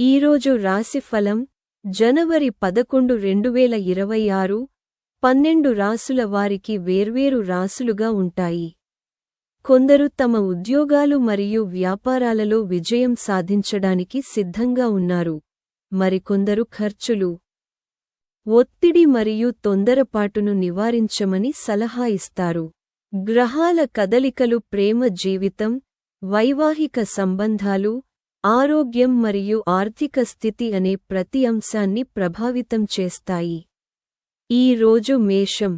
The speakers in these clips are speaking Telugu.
ఈరోజు రాశిఫలం జనవరి పదకొండు రెండువేల ఇరవై ఆరు పన్నెండు రాసుల వారికి వేర్వేరు రాసులుగా ఉంటాయి. కొందరు తమ ఉద్యోగాలు మరియు వ్యాపారాలలో విజయం సాధించడానికి సిద్ధంగా ఉన్నారు. మరికొందరు ఖర్చులు ఒత్తిడి మరియు తొందరపాటును నివారించమని సలహా ఇస్తారు. గ్రహాల కదలికలు ప్రేమ జీవితం వైవాహిక సంబంధాలు ఆరోగ్యం మరియు ఆర్థిక స్థితి అనే ప్రతి అంశాన్ని ప్రభావితం చేస్తాయి. ఈ రోజు మేషం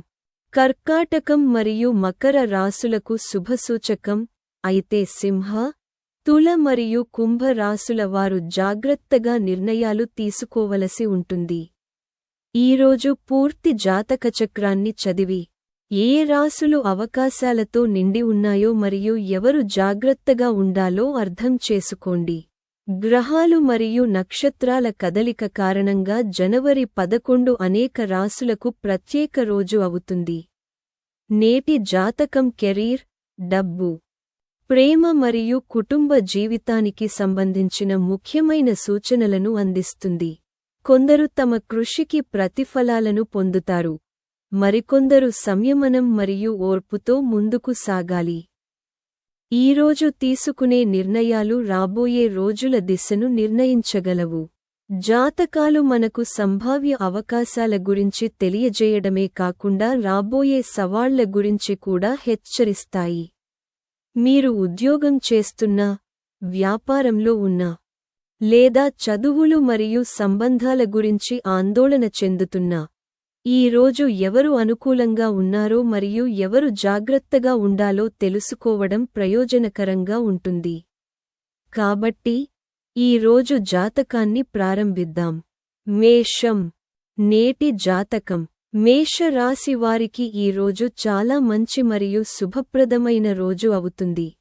కర్కాటకం మరియు మకర రాసులకు శుభసూచకం అయితే సింహ తుల మరియు కుంభ రాసుల వారు జాగ్రత్తగా నిర్ణయాలు తీసుకోవలసి ఉంటుంది. ఈరోజు పూర్తి జాతకచక్రాన్ని చదివి ఏ రాసులు అవకాశాలతో నిండి ఉన్నాయో మరియు ఎవరు జాగ్రత్తగా ఉండాలో అర్థం చేసుకోండి. గ్రహాలు మరియు నక్షత్రాల కదలిక కారణంగా జనవరి పదకొండు అనేక రాసులకు ప్రత్యేక రోజు అవుతుంది. నేటి జాతకం కెరీర్ డబ్బు ప్రేమ మరియు కుటుంబ జీవితానికి సంబంధించిన ముఖ్యమైన సూచనలను అందిస్తుంది. కొందరు తమ కృషికి ప్రతిఫలాలను పొందుతారు. మరికొందరు సంయమనం మరియు ఓర్పుతో ముందుకు సాగాలి. ఈరోజు తీసుకునే నిర్ణయాలు రాబోయే రోజుల దిశను నిర్ణయించగలవు. జాతకాలు మనకు సంభావ్య అవకాశాల గురించి తెలియజేయడమే కాకుండా రాబోయే సవాళ్ళ గురించి కూడా హెచ్చరిస్తాయి. మీరు ఉద్యోగం చేస్తున్నా వ్యాపారంలో ఉన్నా లేదా చదువులు మరియు సంబంధాల గురించి ఆందోళన చెందుతున్నా ఈ రోజు ఎవరు అనుకూలంగా ఉన్నారో మరియు ఎవరు జాగ్రత్తగా ఉండాలో తెలుసుకోవడం ప్రయోజనకరంగా ఉంటుంది. కాబట్టి ఈ రోజు జాతకాన్ని ప్రారంభిద్దాం. మేషం. నేటి జాతకం. మేష రాశి వారికి ఈ రోజు చాలా మంచి మరియు శుభప్రదమైన రోజు అవుతుంది.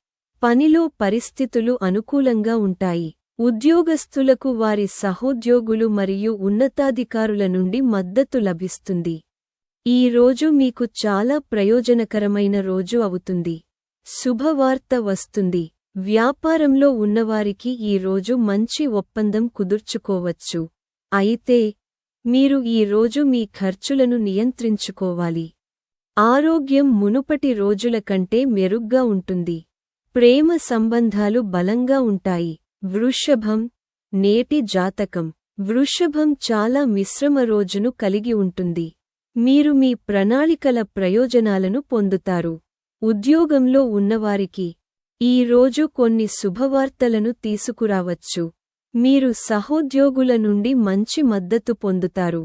పనిలో పరిస్థితులు అనుకూలంగా ఉంటాయి. ఉద్యోగస్తులకు వారి సహోద్యోగులు మరియు ఉన్నతాధికారుల నుండి మద్దతు లభిస్తుంది. ఈ రోజు మీకు చాలా ప్రయోజనకరమైన రోజు అవుతుంది. శుభవార్త వస్తుంది. వ్యాపారంలో ఉన్నవారికి ఈ రోజు మంచి ఒప్పందం కుదుర్చుకోవచ్చు. అయితే మీరు ఈ రోజు మీ ఖర్చులను నియంత్రించుకోవాలి. ఆరోగ్యం మునుపటి రోజుల కంటే మెరుగ్గా ఉంటుంది. ప్రేమ సంబంధాలు బలంగా ఉంటాయి. వృషభం నేటి జాతకం. వృషభం చాలా మిశ్రమ రోజును కలిగి ఉంటుంది. మీరు మీ ప్రణాళికల ప్రయోజనాలను పొందుతారు. ఉద్యోగంలో ఉన్నవారికి ఈ రోజు కొన్ని శుభవార్తలను తీసుకురావచ్చు. మీరు సహోద్యోగుల నుండి మంచి మద్దతు పొందుతారు.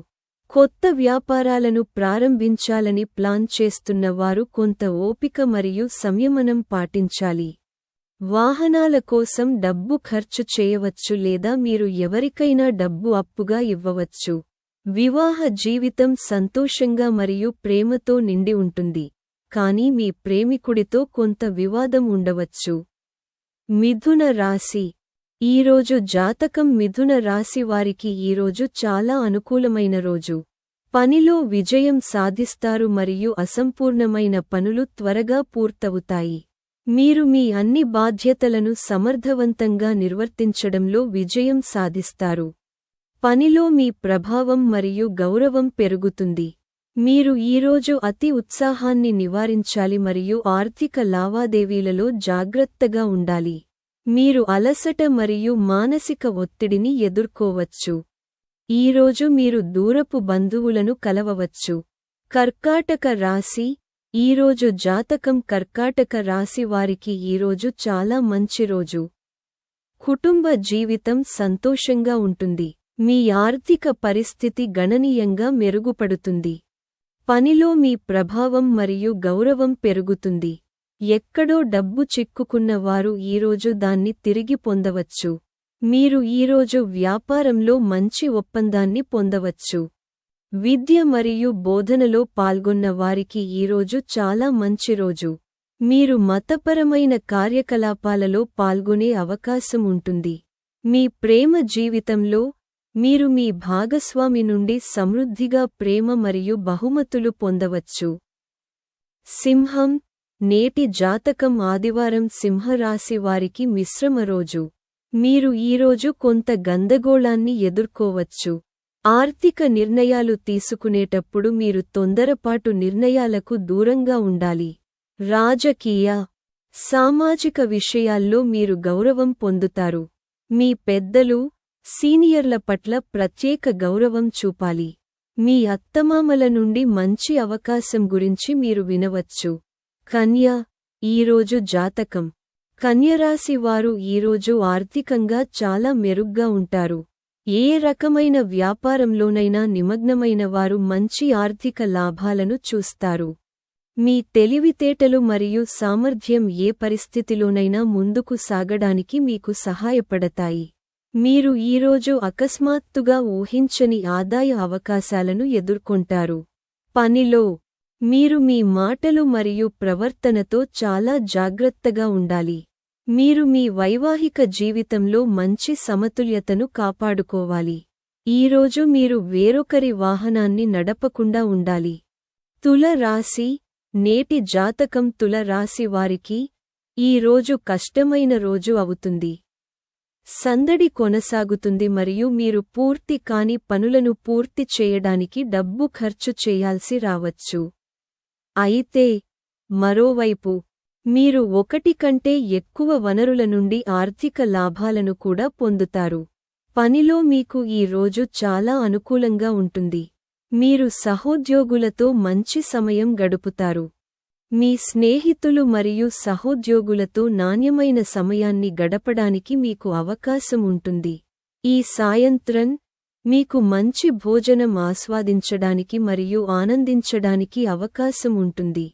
కొత్త వ్యాపారాలను ప్రారంభించాలని ప్లాన్ చేస్తున్న వారు కొంత ఓపిక మరియు సంయమనం పాటించాలి. వాహనాల కోసం డబ్బు ఖర్చు చేయవచ్చు లేదా మీరు ఎవరికైనా డబ్బు అప్పుగా ఇవ్వవచ్చు. వివాహ జీవితం సంతోషంగా మరియు ప్రేమతో నిండి ఉంటుంది. కానీ మీ ప్రేమికుడితో కొంత వివాదం ఉండవచ్చు. మిథున రాశి. ఈరోజు జాతకం మిథున రాశి వారికి ఈరోజు చాలా అనుకూలమైన రోజు. పనిలో విజయం సాధిస్తారు మరియు అసంపూర్ణమైన పనులు త్వరగా పూర్తవుతాయి. మీరు మీ అన్ని బాధ్యతలను సమర్థవంతంగా నిర్వర్తించడంలో విజయం సాధిస్తారు. పనిలో మీ ప్రభావం మరియు గౌరవం పెరుగుతుంది. మీరు ఈరోజు అతి ఉత్సాహాన్ని నివారించాలి మరియు ఆర్థిక లావాదేవీలలో జాగ్రత్తగా ఉండాలి. మీరు అలసట మరియు మానసిక ఒత్తిడిని ఎదుర్కోవచ్చు. ఈరోజు మీరు దూరపు బంధువులను కలవవచ్చు. కర్కాటక రాశి ఈరోజు జాతకం కర్కాటక రాశి వారికి ఈరోజు చాలా మంచి రోజు. కుటుంబ జీవితం సంతోషంగా ఉంటుంది. మీ ఆర్థిక పరిస్థితి గణనీయంగా మెరుగుపడుతుంది. పనిలో మీ ప్రభావం మరియు గౌరవం పెరుగుతుంది. ఎక్కడో డబ్బు చిక్కుకున్న వారు ఈరోజు దాన్ని తిరిగి పొందవచ్చు. మీరు ఈరోజు వ్యాపారంలో మంచి ఒప్పందాన్ని పొందవచ్చు. విద్య మరియు బోధనలో పాల్గొన్న వారికి ఈరోజు చాలా మంచి రోజు. మీరు మతపరమైన కార్యకలాపాలలో పాల్గొనే అవకాశం ఉంటుంది. మీ ప్రేమ జీవితంలో మీరు మీ భాగస్వామి నుండి సమృద్ధిగా ప్రేమ మరియు బహుమతులు పొందవచ్చు. సింహం నేటి జాతకం ఆదివారం సింహరాశి వారికి మిశ్రమ రోజు. మీరు ఈరోజు కొంత గందగోళాన్ని ఎదుర్కోవచ్చు. ఆర్థిక నిర్ణయాలు తీసుకునేటప్పుడు మీరు తొందరపాటు నిర్ణయాలకు దూరంగా ఉండాలి. రాజకీయ సామాజిక విషయాల్లో మీరు గౌరవం పొందుతారు. మీ పెద్దలు సీనియర్ల పట్ల ప్రత్యేక గౌరవం చూపాలి. మీ అత్తమామల నుండి మంచి అవకాశం గురించి మీరు వినవచ్చు. కన్య ఈరోజు జాతకం. కన్యరాశి వారు ఈరోజు ఆర్థికంగా చాలా మెరుగ్గా ఉంటారు. ఏ రకమైన వ్యాపారంలోనైనా నిమగ్నమైన వారు మంచి ఆర్థిక లాభాలను చూస్తారు. మీ తెలివితేటలు మరియు సామర్థ్యం ఏ పరిస్థితిలోనైనా ముందుకు సాగడానికి మీకు సహాయపడతాయి. మీరు ఈరోజు అకస్మాత్తుగా ఊహించని ఆదాయ అవకాశాలను ఎదుర్కొంటారు. పనిలో మీరు మీ మాటలు మరియు ప్రవర్తనతో చాలా జాగ్రత్తగా ఉండాలి. మీరు మీ వైవాహిక జీవితంలో మంచి సమతుల్యతను కాపాడుకోవాలి. ఈరోజు మీరు వేరొకరి వాహనాన్ని నడపకుండా ఉండాలి. తుల రాశి నేటి జాతకం తుల రాశి వారికి ఈ రోజు కష్టమైన రోజు అవుతుంది. సందడి కొనసాగుతుంది మరియు మీరు పూర్తి కాని పనులను పూర్తి చేయడానికి డబ్బు ఖర్చు చేయాల్సి రావచ్చు. అయితే మరోవైపు మీరు ఒకటి కంటే ఎక్కువ వనరుల నుండి ఆర్థిక లాభాలను కూడా పొందుతారు. పనిలో మీకు ఈ రోజు చాలా అనుకూలంగా ఉంటుంది. మీరు సహోద్యోగులతో మంచి సమయం గడుపుతారు. మీ స్నేహితులు మరియు సహోద్యోగులతో నాణ్యమైన సమయాన్ని గడపడానికి మీకు అవకాశం ఉంటుంది. ఈ సాయంత్రం మీకు మంచి భోజనం ఆస్వాదించడానికి మరియు ఆనందించడానికి అవకాశం ఉంటుంది.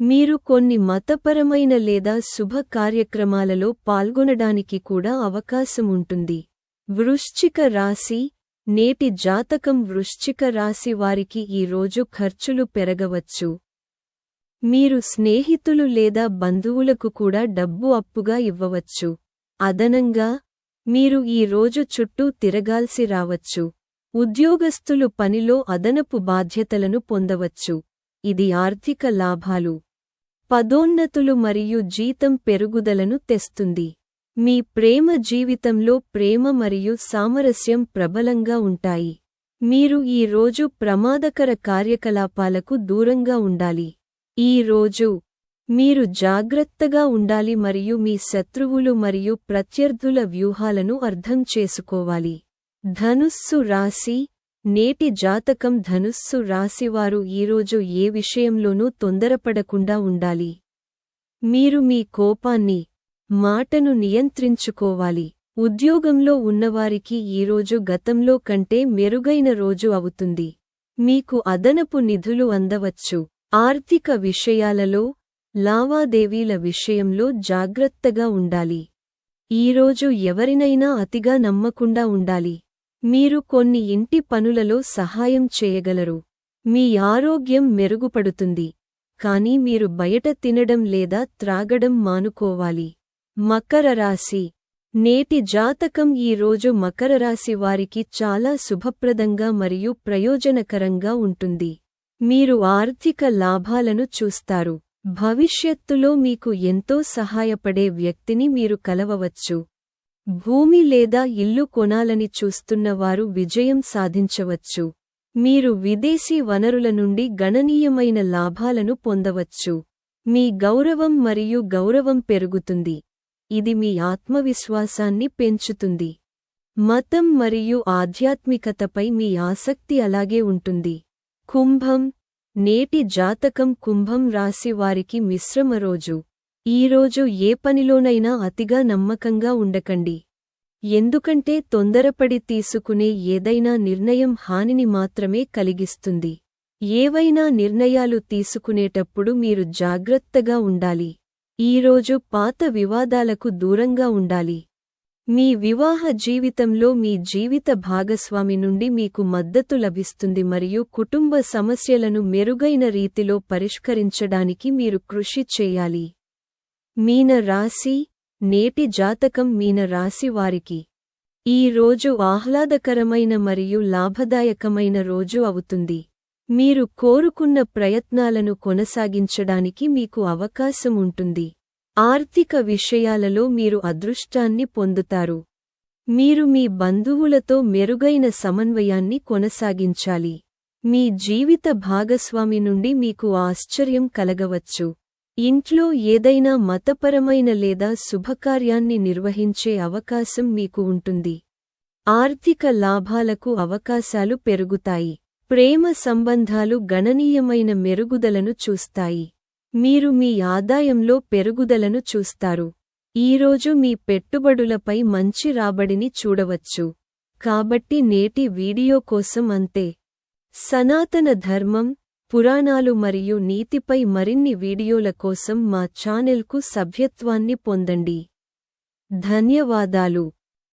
మీరు కొన్ని మతపరమైన లేదా శుభ కార్యక్రమాలలో పాల్గొనడానికి కూడా అవకాశం ఉంటుంది. వృశ్చిక రాశి నేటి జాతకం వృశ్చిక రాశి వారికి ఈ రోజు ఖర్చులు పెరగవచ్చు. మీరు స్నేహితులు లేదా బంధువులకు కూడా డబ్బు అప్పుగా ఇవ్వవచ్చు. అదనంగా మీరు ఈ రోజు చుట్టూ తిరగాల్సి రావచ్చు. ఉద్యోగస్తులు పనిలో అదనపు బాధ్యతలను పొందవచ్చు. ఇది ఆర్థిక లాభాలు. పదోన్నతులు మరియు జీతం పెరుగుదలను తెస్తుంది. మీ ప్రేమ జీవితంలో ప్రేమ మరియు సామరస్యం ప్రబలంగా ఉంటాయి. మీరు ఈ రోజు ప్రమాదకర కార్యకలాపాలకు దూరంగా ఉండాలి. ఈ రోజు మీరు జాగ్రత్తగా ఉండాలి మరియు మీ శత్రువులు మరియు ప్రత్యర్థుల వ్యూహాలను అర్థం చేసుకోవాలి. ధనుస్సు రాశి నేటి జాతకం ధనుస్సు రాశివారు ఈరోజు ఏ విషయంలోనూ తొందరపడకుండా ఉండాలి. మీరు మీ కోపాన్ని మాటను నియంత్రించుకోవాలి. ఉద్యోగంలో ఉన్నవారికి ఈరోజు గతంలో కంటే మెరుగైన రోజు అవుతుంది. మీకు అదనపు నిధులు అందవచ్చు. ఆర్థిక విషయాలలో లావాదేవీల విషయంలో జాగ్రత్తగా ఉండాలి. ఈరోజు ఎవరినైనా అతిగా నమ్మకుండా ఉండాలి. మీరు కొన్ని ఇంటి పనులలో సహాయం చేయగలరు. మీ ఆరోగ్యం మెరుగుపడుతుంది. కానీ మీరు బయట తినడం లేదా త్రాగడం మానుకోవాలి. మకర రాశి. నేటి జాతకం ఈ రోజు మకర రాశి వారికి చాలా శుభప్రదంగా మరియు ప్రయోజనకరంగా ఉంటుంది. మీరు ఆర్థిక లాభాలను చూస్తారు. భవిష్యత్తులో మీకు ఎంతో సహాయపడే వ్యక్తిని మీరు కలవవచ్చు. భూమి లేదా ఇల్లు కొనాలని చూస్తున్నవారు విజయం సాధించవచ్చు. మీరు విదేశీ వనరుల నుండి గణనీయమైన లాభాలను పొందవచ్చు. మీ గౌరవం మరియు గౌరవం పెరుగుతుంది. ఇది మీ ఆత్మవిశ్వాసాన్ని పెంచుతుంది. మతం మరియు ఆధ్యాత్మికతపై మీ ఆసక్తి అలాగే ఉంటుంది. కుంభం నేటి జాతకం కుంభం రాశి వారికి మిశ్రమ రోజు. ఈరోజు ఏ పనిలోనైనా అతిగా నమ్మకంగా ఉండకండి. ఎందుకంటే తొందరపడి తీసుకునే ఏదైనా నిర్ణయం హానిని మాత్రమే కలిగిస్తుంది. ఏవైనా నిర్ణయాలు తీసుకునేటప్పుడు మీరు జాగ్రత్తగా ఉండాలి. ఈరోజు పాత వివాదాలకు దూరంగా ఉండాలి. మీ వివాహ జీవితంలో మీ జీవిత భాగస్వామి నుండి మీకు మద్దతు లభిస్తుంది మరియు కుటుంబ సమస్యలను మెరుగైన రీతిలో పరిష్కరించడానికి మీరు కృషి చేయాలి. మీన రాశి నేటి జాతకం మీన రాశి వారికి. ఈ రోజు ఆహ్లాదకరమైన మరియు లాభదాయకమైన రోజు అవుతుంది. మీరు కోరుకున్న ప్రయత్నాలను కొనసాగించడానికి మీకు అవకాశం ఉంటుంది. ఆర్థిక విషయాలలో మీరు అదృష్టాన్ని పొందుతారు. మీరు మీ బంధువులతో మెరుగైన సమన్వయాన్ని కొనసాగించాలి. మీ జీవిత భాగస్వామి నుండి మీకు ఆశ్చర్యం కలగవచ్చు. ఇంట్లో ఏదైనా మతపరమైన లేదా శుభకార్యాన్ని నిర్వహించే అవకాశం మీకు ఉంటుంది. ఆర్థిక లాభాలకు అవకాశాలు పెరుగుతాయి. ప్రేమ సంబంధాలు గణనీయమైన మెరుగుదలను చూస్తాయి. మీరు మీ ఆదాయంలో పెరుగుదలను చూస్తారు. ఈరోజు మీ పెట్టుబడులపై మంచి రాబడిని చూడవచ్చు. కాబట్టి నేటి వీడియో కోసం అంతే. సనాతన ధర్మం పురాణాలు మరియు నీతిపై మరిన్ని వీడియోల కోసం మా ఛానెల్కు సభ్యత్వాన్ని పొందండి. ధన్యవాదాలు.